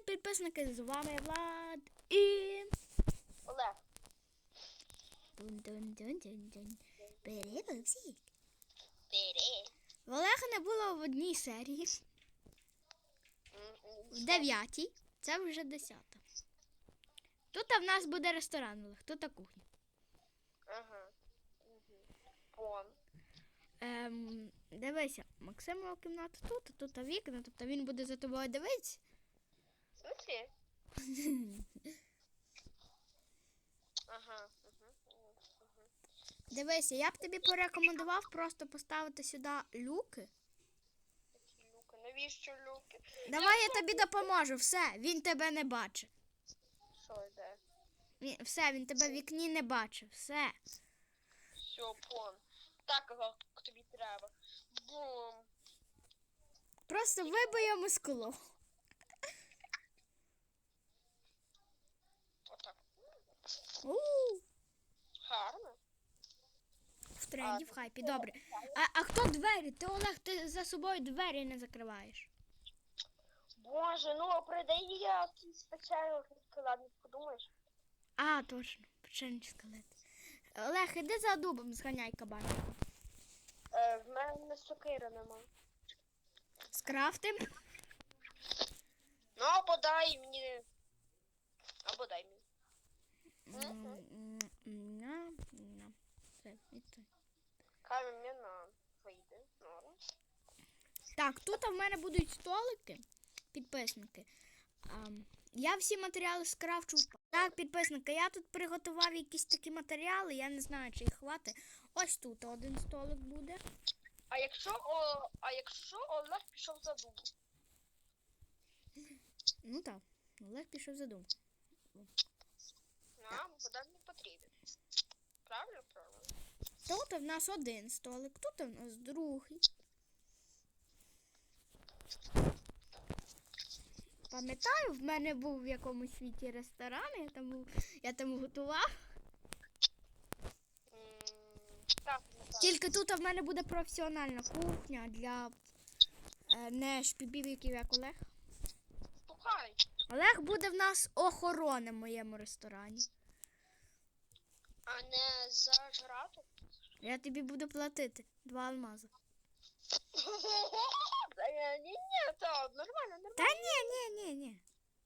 Підписники, з вами Влад і. Олег. Дун-дун-дун-дун-дун. Перевозик. Бери. Олега не було в одній серії. В дев'ятій. Це вже десята. Тут в нас буде ресторан, Олег, тут кухня. Ага. Ем, дивися, Максимова кімната тут, а тут вікна, тобто він буде за тобою дивитися. Смысле? Ага. Мгм. Дивися, я б тобі порекомендував просто поставити сюди люки. Люки. Навіщо люки? Давай я тобі допоможу, все, він тебе не бачить. Що йде? Він, все, він тебе в вікні не бачив, все. Все, пон. Так, ага, як тобі треба. Бум. Просто вибий йому скло. Отак. У, Гарно. В тренді, в хайпі, добре. А, а хто двері? Ти Олег, ти за собою двері не закриваєш. Боже, ну придає я спеціально ладно, подумаєш. А, точно, печені скелет. Олег, іди за дубом, зганяй кабан. Е, в мене сокира нема. Скрафтим. Ну, або дай мені. Або дай мені. М, м, м, на, на. Все, і це. Мені вийде. Норм. Так, тут в мене будуть столики, підписники. Ам, я всі матеріали скрафчу. Так, підписники, я тут приготував якісь такі матеріали, я не знаю, чи їх хватить. Ось тут один столик буде. А якщо о, а якщо Олег пішов за дуб? Ну так, Олег пішов за дум. Нам вода не потрібен. Правильно, правильно. Тут в нас один столик, тут в нас другий. Пам'ятаю, в мене був в якомусь світі ресторан, я там, був, я там готував. Тільки тут в мене буде професіональна кухня для е, не шпібівиків, як Олег. Слухай, Олег буде в нас охорони в моєму ресторані. а не зажрати? Я тобі буду платити два алмази. Та ні, ні, ні, та нормально, нормально. Та ні, ні, ні, ні.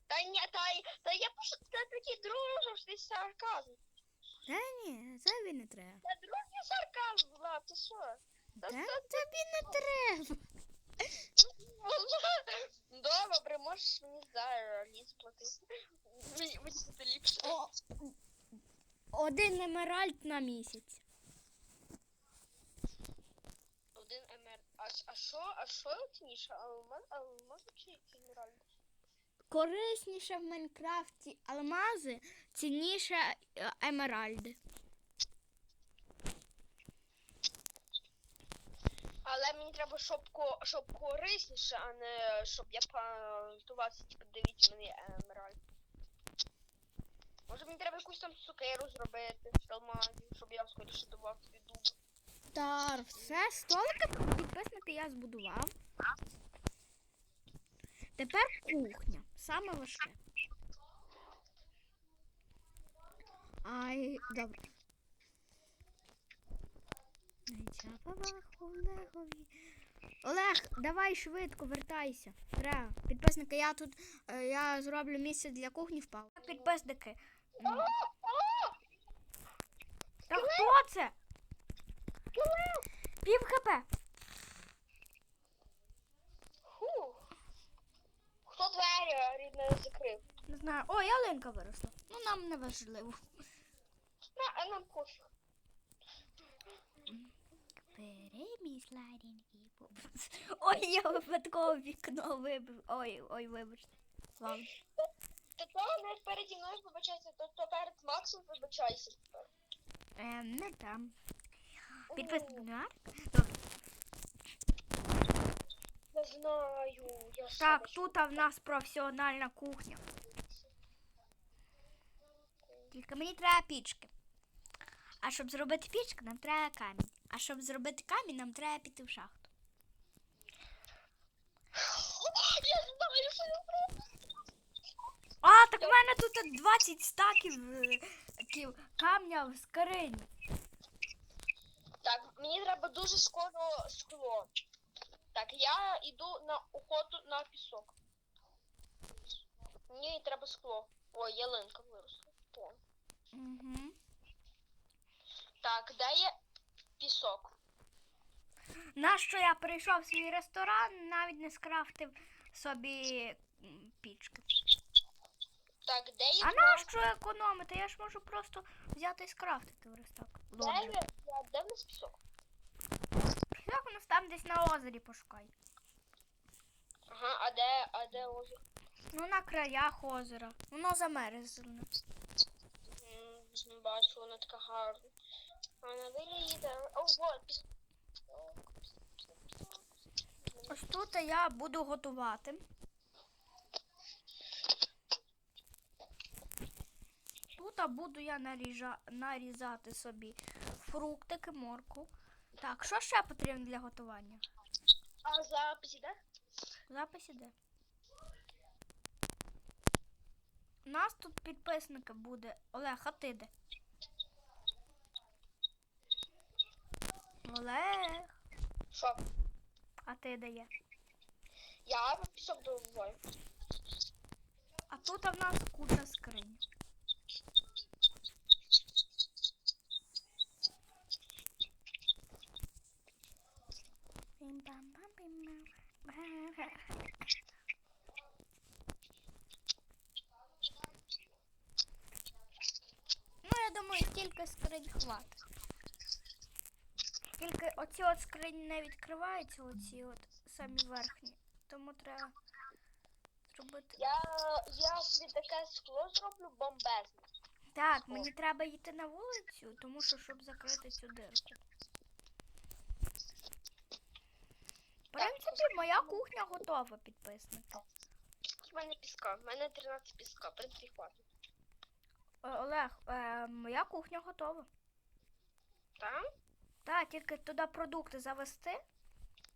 Та ні, та, та я просто це такий дружний сарказм. Та ні, тобі не треба. Це дружній сарказм, Влад, ти що? Та тобі не треба. Добре, можеш мені за ліс платити. Мені буде ліпше. Один емеральд на місяць. Один МР. А, що, а що цінніше? Алмаз, алмаз чи генеральний? Корисніше в Майнкрафті алмази, цінніше е, емеральди. Але мені треба, щоб, щоб корисніше, а не щоб я пантувався, типу, дивіться мені емеральд. Може мені треба якусь там цукеру зробити з алмазів, щоб я скоріше добав собі дуб. Та все, столики підписники я збудував. Тепер кухня. Саме важке. Ай, добре. Олегові. Олег, давай швидко вертайся. Треба. Підписники, я тут е, я зроблю місце для кухні впав. Підписники. Та хто це? Пів хп. Фух. Хто двері рідне закрив? Не знаю. О, ялинка виросла. Ну нам не важливо. На, а нам пофіг. Перемій сладенький бобус. Ой, я випадково вікно вибив. Ой, ой, вибачте. Ладно. Та то не переді мною вибачайся, то, перед Максом вибачайся. Е, не там. Підписник. Не знаю, я Так, тут в нас професіональна кухня. Тільки мені треба пічки. А щоб зробити пічки, нам треба камінь. А щоб зробити камінь, нам треба піти в шахту. Я знаю, що я зроблю. тут 20 стаків е, камня в скрині. Мені треба дуже скоро скло. Так, я йду на охоту на пісок. Мені треба скло. Ой, ялинка виросла. О. Угу. Так, де є пісок? Нащо я прийшов в свій ресторан, навіть не скрафтив собі пічки. Так, де є А нащо економити? Я ж можу просто взяти і скрафтити в рестак. Де, є- де в нас пісок? Як у нас там десь на озері пошукай. Ага, а де, а де озеро? Ну на краях озера. Воно замерзле. М, Бачу, вона така гарна. Вона вилізе. О, вот. Ось тут я буду готувати. Тут буду я наріжа... нарізати собі фруктики, морку. Так, що ще потрібно для готування? А запис іде? Запис іде. У нас тут підписники буде. Олег, а ти де? Олег, Що? а ти де є? Я пісок добуваю. А тут в нас куча скринь. Ну, я думаю, стільки скринь хватить. Тільки оці от скрині не відкриваються, оці от самі верхні. Тому треба зробити. Я, я собі таке скло зроблю бомбезне. Так, мені треба йти на вулицю, тому що щоб закрити цю дирку. Принципі, моя кухня готова, підписники. У мене піска. В мене 13 піска. В принципі, хватить. Е, Олег, е, моя кухня готова. Так? Так, тільки туди продукти завести.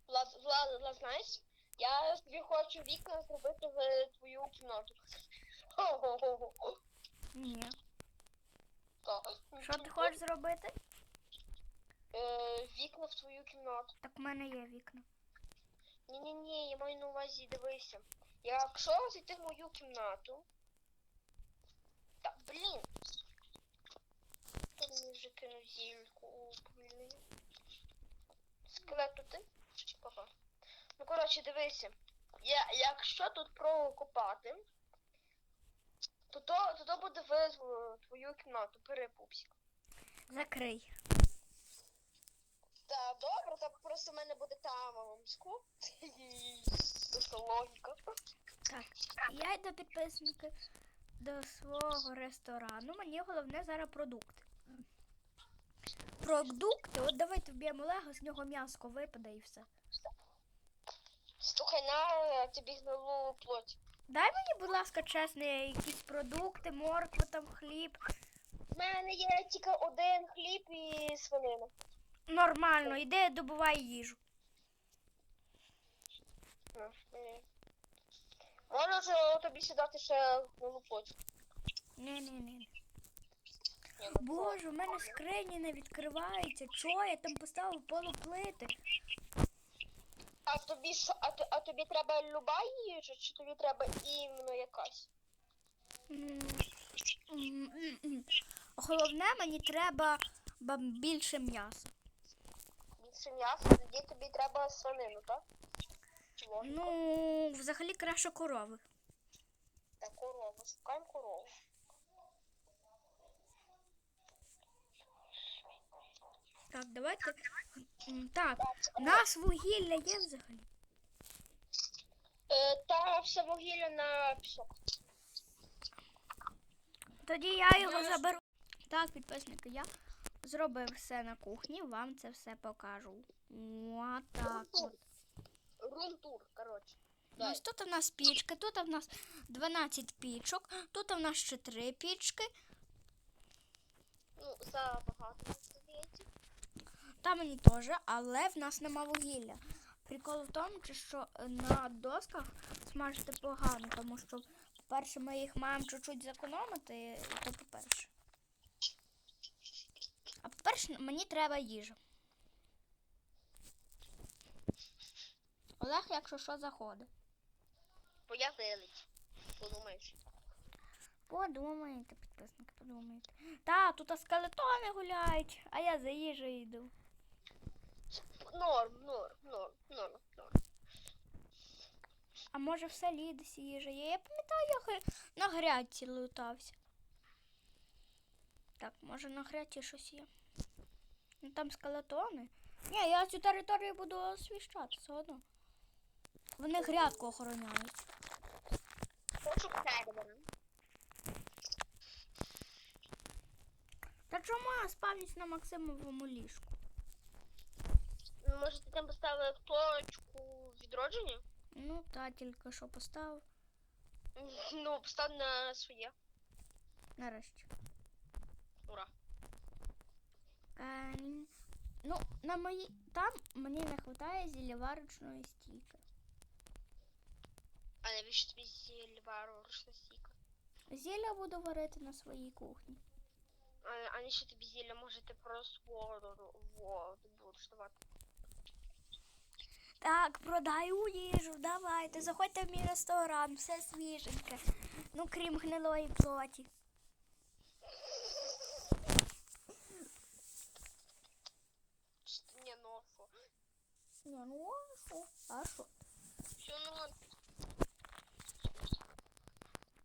Влад, Влад, Влад, знаєш? Я собі хочу вікна зробити в твою кімнату. Хо-хо-хо-хо. Ні. Так. Що ти хочеш зробити? Е, вікна в твою кімнату. Так в мене є вікна. Ні-ні-ні, я маю на увазі, дивися. Якщо зайти в мою кімнату. Та, блін. Хто мені вже кинув зільку, блін. Скелет тут ти? Папа. Ну, коротше, дивися. Я, якщо тут прокопати, то то, то, то буде в е, твою кімнату, перепупсик. Закрий. Так, просто в мене буде там ску. Це логіка. Так, я йду підписники до свого ресторану. Мені головне зараз продукти. Продукти, от давайте вб'ємо Олега, з нього м'яско випаде і все. Слухай, на тобі гнилу плоть. Дай мені, будь ласка, чесно, якісь продукти, моркву, там хліб. У мене є тільки один хліб і свинина. Нормально, іди добувай їжу. Можна ж тобі сідати ще плоть. Ні, ні, ні. Ну, Боже, у мене скрині не відкриваються. Чого я там поставив полуплити? А тобі що, а, а тобі треба люба їжа, чи тобі треба іменно якась? Головне, мені треба ба- більше м'яса. Більше м'яса, тоді тобі треба свинину, так? Логіка. Ну, взагалі краще корови. Та корову, шукаємо корову. Так, давайте. М, Так, у нас вугілля є взагалі. Е, та все вугілля на пісок. Тоді я його заберу. Так, підписники, я зробив все на кухні, вам це все покажу. Отак. от. Рум-тур, коротше. Ось тут у нас пічки, тут у нас 12 пічок, тут у нас ще 3 пічки, Ну, забагато, здається. там мені теж, але в нас нема вугілля. Прикол в тому, що е, на досках смажити погано, тому що По-перше, ми їх маємо чуть-чуть зекономити, і то по-перше. А по-перше, мені треба їжа. Олег, якщо що, заходить. Появились. Подумаєш. Подумайте, підписники, подумайте. Та, тут скелетони гуляють, а я за їжею йду. Норм, норм, норм, норм, норм. А може в селі десь їжа є? Я пам'ятаю, я на грядці лутався. Так, може на грядці щось є. Ну там скелетони. Ні, я цю територію буду освіщати все одно. Вони грядку охороняють. Пошук сервера. Та чому я спавнюсь на Максимовому ліжку? Ну, Може ти там поставив точку відродження? Ну, та тільки що поставив. Ну, постав на своє. Нарешті. Ура. Е, ну, на мої... Там мені не вистачає зіліварочної стійки. А навіщо тобі зільвару рушна стійка? Зілля буду варити на своїй кухні. А, а навіщо тобі зілля? Може ти просто воду, воду будеш давати? Так, продаю їжу, давайте, заходьте в мій ресторан, все свіженьке. Ну, крім гнилої плоті. Чи- Ні, ну що? Ні, ну а що? А.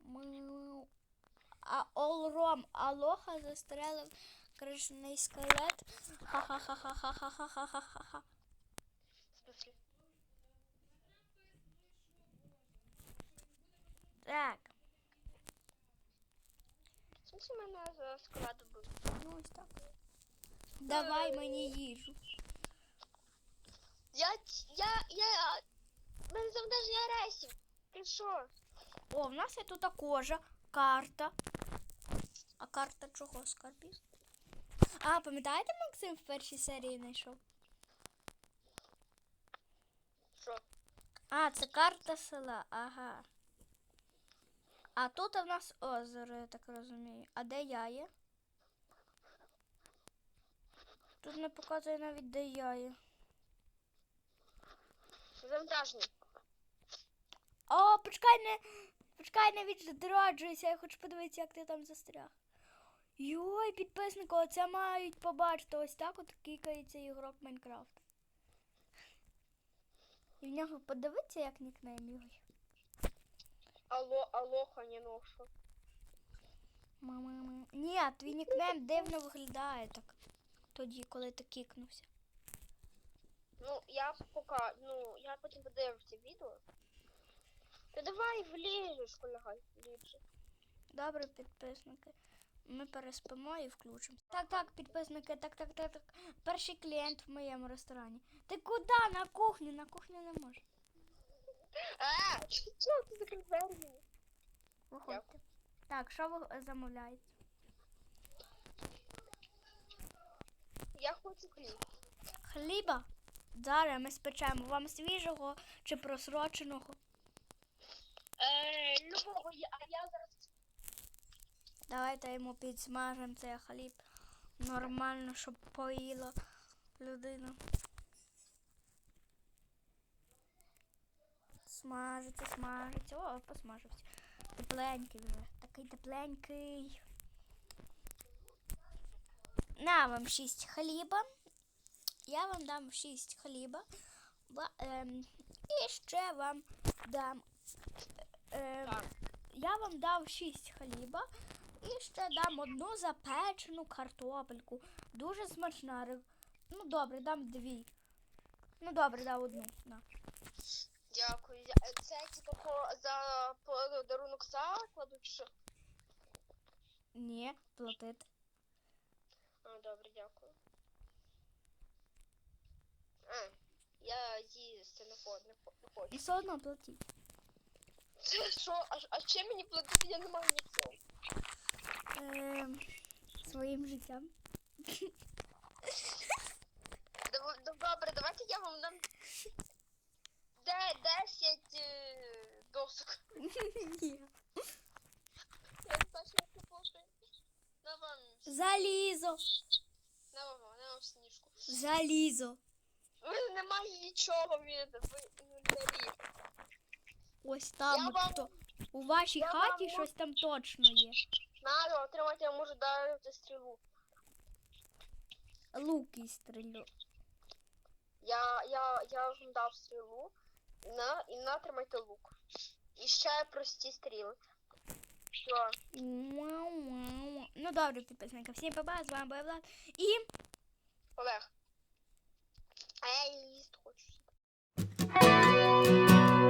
Ми... Олром Алоха застрелив крижаний скелет. Ха-ха-ха-ха-ха-ха-ха-ха-ха. Так, В смысле мене за складу був? ну ось так. Давай мені їжу. Я, я, я, мене завантаження рейсів. Ти що? О, в нас є тут кожа, карта. А карта чого скарбів? А, пам'ятаєте, Максим в першій серії знайшов? Що? А, це карта села, ага. А тут в нас озеро, я так розумію. А де я є? Тут не показує навіть, де я є. Завантаження. О, почекай, не. Почекай, не відроджуйся, я хочу подивитися, як ти там застряг. Йой, підписники, оце мають побачити. Ось так от кікається ігрок Майнкрафт. І в нього подивитися, як нікнейм його. Алло, алоха, не ну що? Мама. Ні, твій нікнейм дивно виглядає так. Тоді, коли ти кікнувся. Ну, я пока, ну, я потім подивлюся відео. Та давай влізеш, полягай, ліпше. Добре, підписники. Ми переспимо і включимо. Так, так, підписники, так, так, так, так. Перший клієнт в моєму ресторані. Ти куди? На кухню, на кухню не можеш. А, що ти закрив двері? Виходьте. Так, що ви замовляєте? Я хочу хліб. Хліба? Зараз ми спечемо вам свіжого чи просроченого. Е, любого, а я зараз Давайте йому підсмажемо цей хліб. Нормально, щоб поїла людина. Смажиться, смажиться. О, посмажився. Тепленький вже. Такий тепленький. На вам шість хліба. Я вам дам шість хліба. Ба- ем, і ще вам дам. Ем, Так. я вам дав шість хліба і ще дам одну запечену картопельку. Дуже смачна. Ну добре, дам дві. Ну добре, дам одну. На. Дякую. Це типу за подарунок закладу чи що? Ні, платити. А, добре, дякую. А, я її з телефон не хочу. І все одно платіть. Це? А, а чим мені платить? Я не могу ничего. Эм. Своим життям. Доб- Добре, давайте я вам дам де 10 е, досок. Ні. Я. На вам, Залізо. на вам, на вам сніжку. Залізо. Ви немає нічого від інвентарі. Ось там. Я от вам- то. У вашій я хаті вам- щось там точно є. Надо отримати, я можу дати стрілу. Лук і стрілю. Я, я, я вам дав стрілу. На, і натримайте лук. І ще прості стріли. Все. Ну добре, підписники. Всім па-па, з вами був Влад. І Олег. А я їсти хочу.